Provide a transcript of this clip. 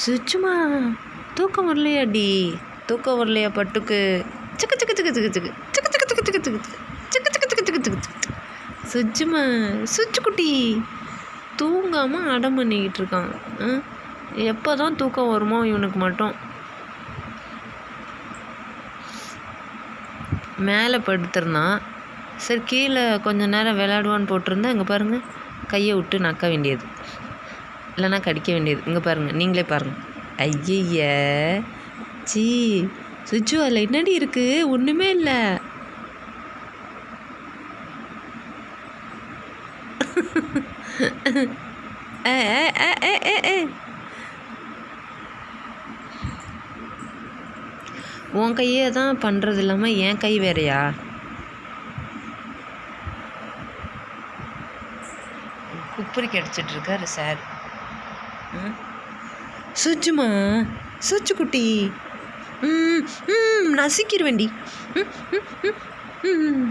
சுச்சுமா தூக்கம் வரலையாடி தூக்கம் வரலையா பட்டுக்கு சிக்கு சிக்கு சிக்கு சிக்கு சிக்கு சிக்கு சிக்கு சிக்கு சிக்கு சிக்கு சிக்கு சிக்கு சிக்கு சிக்கு சிக்கு சிக்கு சுச்சுமா சுச்சு குட்டி தூங்காமல் அடம் பண்ணிக்கிட்டு இருக்கான் எப்போ தான் தூக்கம் வருமோ இவனுக்கு மட்டும் மேலே படுத்துருந்தான் சரி கீழே கொஞ்ச நேரம் விளையாடுவான்னு போட்டிருந்தேன் இங்கே பாருங்கள் கையை விட்டு நக்க வேண்டியது இல்லைன்னா கடிக்க வேண்டியது. இங்கே பாருங்கள் நீங்களே பாருங்கள் ஐய சீ சுச்சு அதில் என்னடி இருக்குது ஒன்றுமே இல்லை. ஏ ஏ ஏ ஏ ஏ ஏ. உன் கையே தான் பண்ணுறது இல்லாமல் என் கை வேறயா? குப்புரி கடிச்சிட்டு இருக்காரு சார். சுச்சுமா சுச்சு குட்டி ம் ம் நசிக்கிருவேண்டி. ம் ம் ம் ம்.